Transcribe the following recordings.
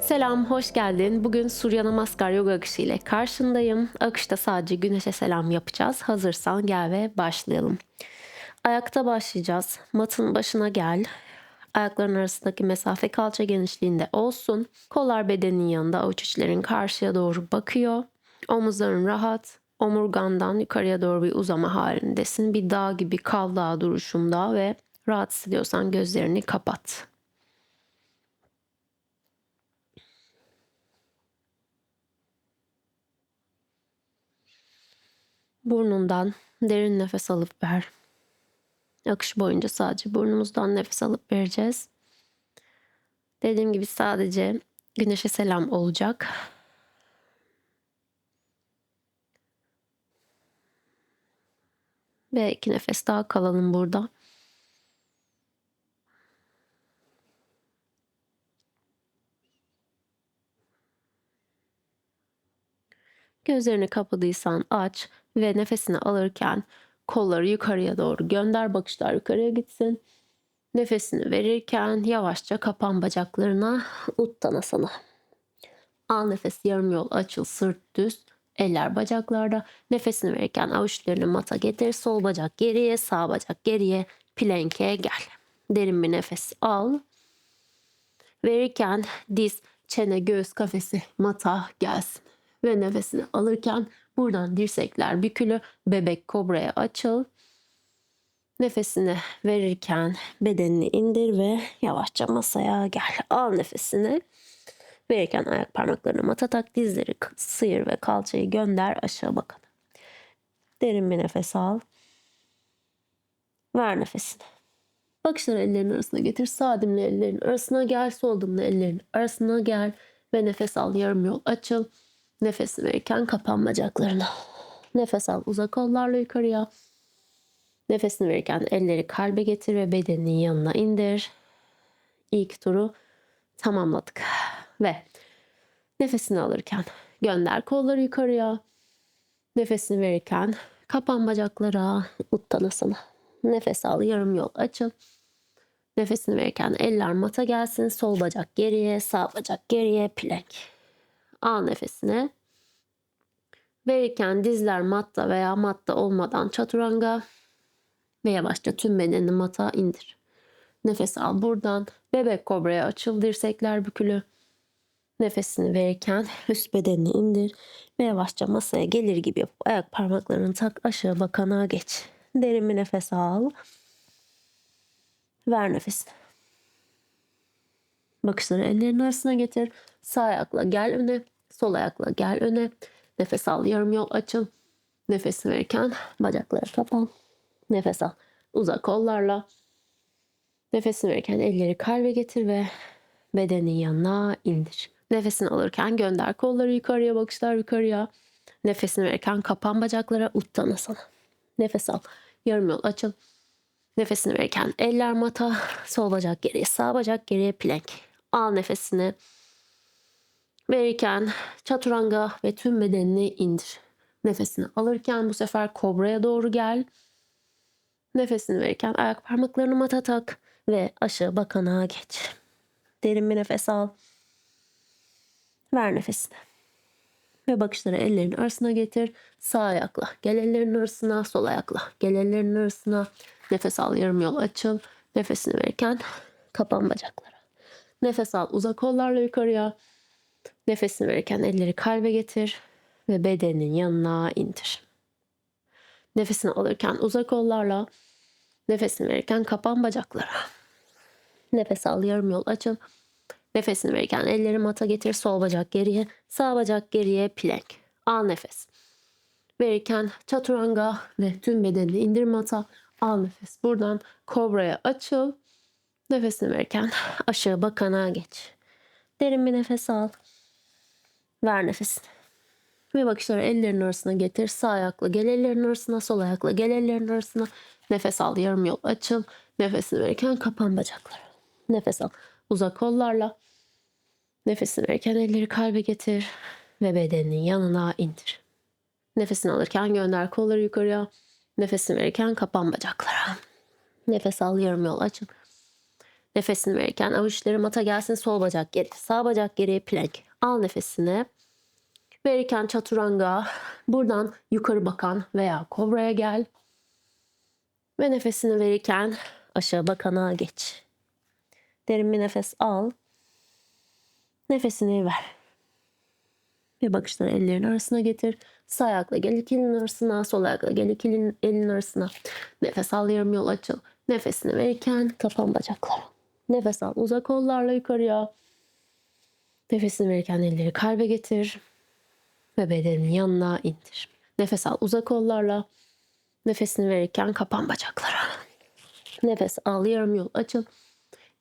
Selam, hoş geldin. Bugün Surya Namaskar yoga akışı ile karşındayım. Akışta sadece güneşe selam yapacağız. Hazırsan gel ve başlayalım. Ayakta başlayacağız. Matın başına gel. Ayakların arasındaki mesafe kalça genişliğinde olsun. Kollar bedenin yanında, avuç içlerin karşıya doğru bakıyor. Omuzların rahat. Omurgandan yukarıya doğru bir uzama halindesin. Bir dağ gibi kal dağ duruşunda ve rahat hissediyorsan gözlerini kapat. Burnundan derin nefes alıp ver. Akış boyunca sadece burnumuzdan nefes alıp vereceğiz. Dediğim gibi sadece güneşe selam olacak. Ve iki nefes daha kalalım burada. Gözlerini kapadıysan aç ve nefesini alırken kolları yukarıya doğru gönder. Bakışlar yukarıya gitsin. Nefesini verirken yavaşça kapan bacaklarına uttanasana. Al nefes yarım yol açıl sırt düz. Eller bacaklarda. Nefesini verirken avuçlarını mata getir. Sol bacak geriye, sağ bacak geriye. Plank'e gel. Derin bir nefes al. Verirken diz, çene, göğüs kafesi mata gelsin. Ve nefesini alırken buradan dirsekler bükülü bebek kobraya açıl. Nefesini verirken bedenini indir ve yavaşça masaya gel. Al nefesini. Verirken ayak parmaklarını mata tak, dizleri sıyır ve kalçayı gönder aşağı bakın. Derin bir nefes al. Ver nefesini. Bakışları ellerin arasına getir. Sağ dimle ellerin arasına gel. Sol dimle ellerin arasına gel. Ve nefes al. Yarım yol açıl. Nefes verirken kapan bacaklarına. Nefes al. Uzak kollarla yukarıya. Nefesini verirken elleri kalbe getir ve bedeninin yanına indir. İlk turu tamamladık. Ve nefesini alırken gönder kolları yukarıya. Nefesini verirken kapan bacaklara uttanasana. Nefes al yarım yol açıl. Nefesini verirken eller mata gelsin. Sol bacak geriye, sağ bacak geriye plank. Al nefesini. Verirken dizler matta veya matta olmadan çaturanga ve yavaşça tüm bedenini mata indir. Nefes al buradan. Bebek kobraya açıl. Dirsekler bükülü. Nefesini verirken üst bedenini indir ve yavaşça masaya gelir gibi yapıp ayak parmaklarını tak aşağı bakana geç. Derin bir nefes al. Ver nefesini. Bakışları ellerin arasına getir. Sağ ayakla gel öne. Sol ayakla gel öne. Nefes al yarım yol açıl. Nefes verirken bacakları kapan. Nefes al. Uzak kollarla. Nefesini verirken elleri kalbe getir ve bedenin yanına indir. Nefesini alırken gönder kolları yukarıya, bakışlar yukarıya. Nefesini verirken kapan bacaklara uttanasana. Nefes al. Yarım yol açıl. Nefesini verirken eller mata, sol bacak geriye, sağ bacak geriye plank. Al nefesini. Verirken çaturanga ve tüm bedenini indir. Nefesini alırken bu sefer kobraya doğru gel. Nefesini verirken ayak parmaklarını mata tak ve aşağı bakana geç. Derin bir nefes al. Ver nefesini. Ve bakışları ellerin arasına getir. Sağ ayakla gel ellerin arasına, sol ayakla gel ellerin arasına. Nefes al yarım yol açıl. Nefesini verirken kapan bacaklara. Nefes al uzak kollarla yukarıya. Nefesini verirken elleri kalbe getir ve bedenin yanına indir. Nefesini alırken uzak kollarla, nefesini verirken kapan bacaklara. Nefes al yarım yol açıl. Nefesini verirken elleri mata getir, sol bacak geriye, sağ bacak geriye plank. Al nefes. Verirken çaturanga ve tüm bedenini indir mata. Al nefes. Buradan kobraya açıl. Nefesini verirken aşağı bakana geç. Derin bir nefes al. Ver nefesini. Ve bakışları ellerin arasına getir. Sağ ayakla gel ellerin arasına. Sol ayakla gel ellerin arasına. Nefes al. Yarım yol açıl. Nefesini verirken kapan bacakları. Nefes al. Uzak kollarla. Nefesini verirken elleri kalbe getir. Ve bedeninin yanına indir. Nefesini alırken gönder kolları yukarıya. Nefesini verirken kapan bacaklara. Nefes al yarım yol açın. Nefesini verirken avuçları mata gelsin sol bacak geri. Sağ bacak geriye plank. Al nefesini. Verirken çaturanga. Buradan yukarı bakan veya kobraya gel. Ve nefesini verirken aşağı bakana geç. Derin bir nefes al. Nefesini ver. Ve bakışları ellerin arasına getir. Sağ ayakla gel iki elin arasına. Sol ayakla gel iki elin, arasına. Nefes al yarım yol açıl. Nefesini verirken kapan bacaklara. Nefes al uzak kollarla yukarıya. Nefesini verirken elleri kalbe getir. Ve bedenin yanına indir. Nefes al uzak kollarla. Nefesini verirken kapan bacaklara. Nefes al yarım yol açıl.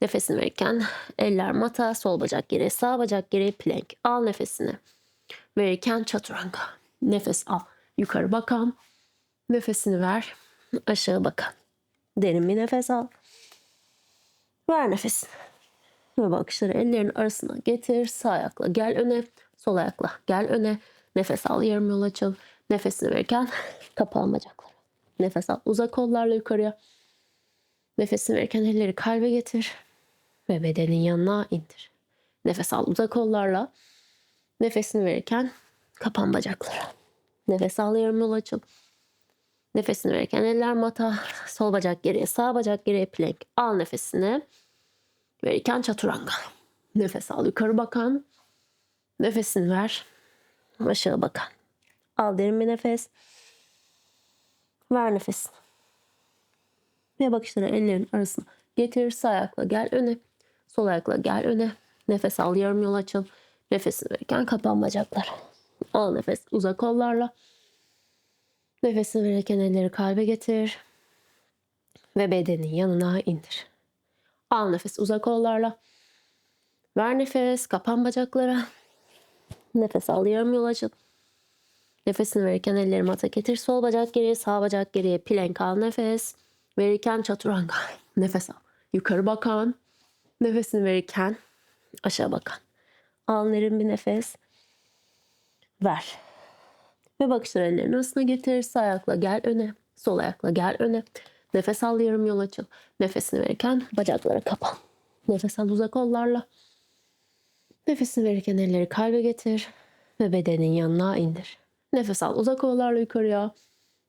Nefesini verirken eller mata, sol bacak geri, sağ bacak geri, plank. Al nefesini. Verirken çaturanga. Nefes al. Yukarı bakan. Nefesini ver. Aşağı bakan. Derin bir nefes al. Ver nefesini. Ve bakışları ellerin arasına getir. Sağ ayakla gel öne. Sol ayakla gel öne. Nefes al yarım yol açıl. Nefesini verirken kapan bacakları. Nefes al. Uzak kollarla yukarıya. Nefesini verirken elleri kalbe getir. Ve bedenin yanına indir. Nefes al uzak kollarla. Nefesini verirken kapan bacakları. Nefes al yarım yol açıl. Nefesini verirken eller mata. Sol bacak geriye, sağ bacak geriye plank. Al nefesini. Verirken çaturanga. Nefes al yukarı bakan. Nefesini ver. Aşağı bakan. Al derin bir nefes. Ver nefesini. Ve bakışları ellerin arasına getir. Sağ ayakla gel öne. Sol ayakla gel öne. Nefes al yarım yol açıl. Nefesini verirken kapan bacaklar. Al nefes uzak kollarla. Nefesini verirken elleri kalbe getir. Ve bedenin yanına indir. Al nefes uzak kollarla. Ver nefes kapan bacaklara. Nefes al yarım yol açıl. Nefesini verirken elleri mata getir. Sol bacak geriye sağ bacak geriye plank al nefes. Verirken çaturanga. Nefes al. Yukarı bakan. Nefesini verirken aşağı bakan. Al bir nefes. Ver. Ve bakışları ellerin arasına getir. Sağ ayakla gel öne. Sol ayakla gel öne. Nefes al yarım yol açıl. Nefesini verirken bacakları kapan. Nefes al uzak kollarla. Nefesini verirken elleri kalbe getir. Ve bedenin yanına indir. Nefes al uzak kollarla yukarıya.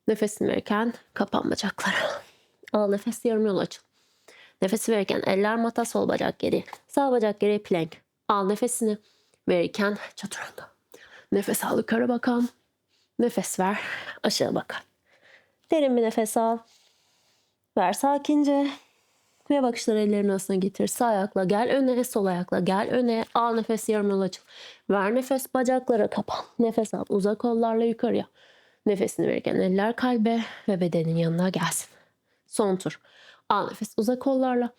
Nefesini verirken kapan bacakları. Al nefes yarım yol açıl. Nefesi verirken eller mata sol bacak geri. Sağ bacak geri plank. Al nefesini verirken çaturanga. Nefes al yukarı bakan. Nefes ver aşağı bakan. Derin bir nefes al. Ver sakince. Ve bakışları ellerin arasına getir. Sağ ayakla gel öne, sol ayakla gel öne. Al nefes yarım yol açıl. Ver nefes bacaklara kapan. Nefes al uzak kollarla yukarıya. Nefesini verirken eller kalbe ve bedenin yanına gelsin. Son tur. Al nefes uzak kollarla.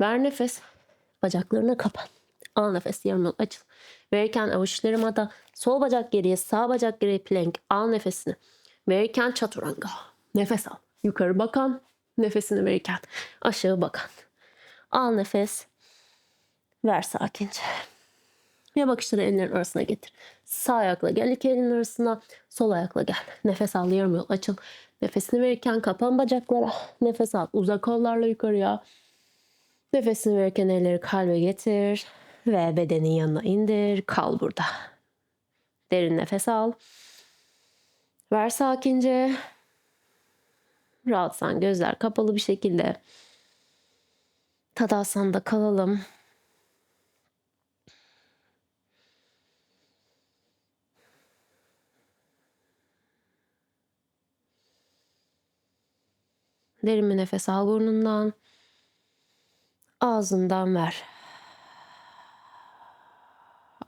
Ver nefes. Bacaklarını kapan. Al nefes yarım yol açıl. Verirken avuçlarıma da sol bacak geriye sağ bacak geriye plank. Al nefesini. Verirken çaturanga. Nefes al. Yukarı bakan. Nefesini verirken aşağı bakan. Al nefes. Ver sakince. Ve bakışları ellerin arasına getir. Sağ ayakla gel iki elin arasına. Sol ayakla gel. Nefes al yarım açıl. Nefesini verirken kapan bacaklara. Nefes al uzak kollarla yukarıya. Nefesini verirken elleri kalbe getir. Ve bedenin yanına indir. Kal burada. Derin nefes al. Ver sakince. Rahatsan gözler kapalı bir şekilde. Tadasanda kalalım. Derin bir nefes al burnundan. Ağzından ver.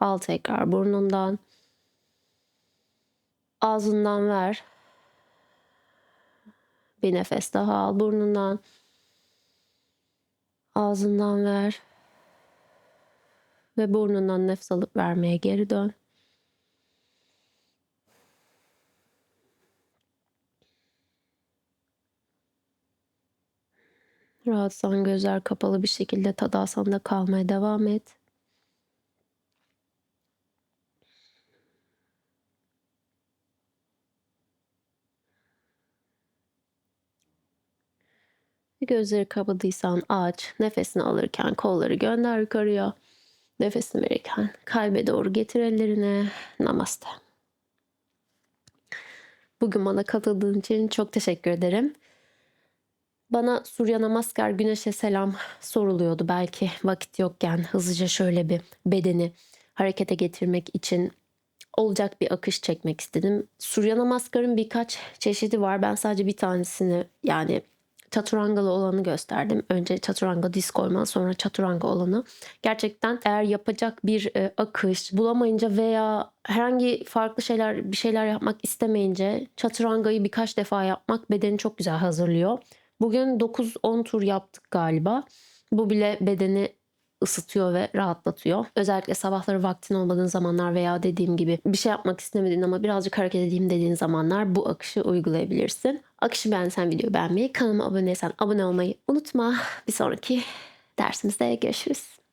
Al tekrar burnundan. Ağzından ver. Bir nefes daha al burnundan. Ağzından ver. Ve burnundan nefes alıp vermeye geri dön. Rahatsan gözler kapalı bir şekilde tadasanda kalmaya devam et. Gözleri kapadıysan aç. Nefesini alırken kolları gönder yukarıya. Nefesini verirken kalbe doğru getir ellerini. Namaste. Bugün bana katıldığın için çok teşekkür ederim. Bana Surya Namaskar Güneşe Selam soruluyordu belki vakit yokken hızlıca şöyle bir bedeni harekete getirmek için olacak bir akış çekmek istedim. Surya Namaskar'ın birkaç çeşidi var. Ben sadece bir tanesini yani çaturangalı olanı gösterdim. Önce çaturanga disk koyma sonra çaturanga olanı. Gerçekten eğer yapacak bir e, akış bulamayınca veya herhangi farklı şeyler bir şeyler yapmak istemeyince çaturangayı birkaç defa yapmak bedeni çok güzel hazırlıyor. Bugün 9-10 tur yaptık galiba. Bu bile bedeni ısıtıyor ve rahatlatıyor. Özellikle sabahları vaktin olmadığın zamanlar veya dediğim gibi bir şey yapmak istemediğin ama birazcık hareket edeyim dediğin zamanlar bu akışı uygulayabilirsin. Akışı beğensen videoyu beğenmeyi, kanalıma abone değilsen abone olmayı unutma. Bir sonraki dersimizde görüşürüz.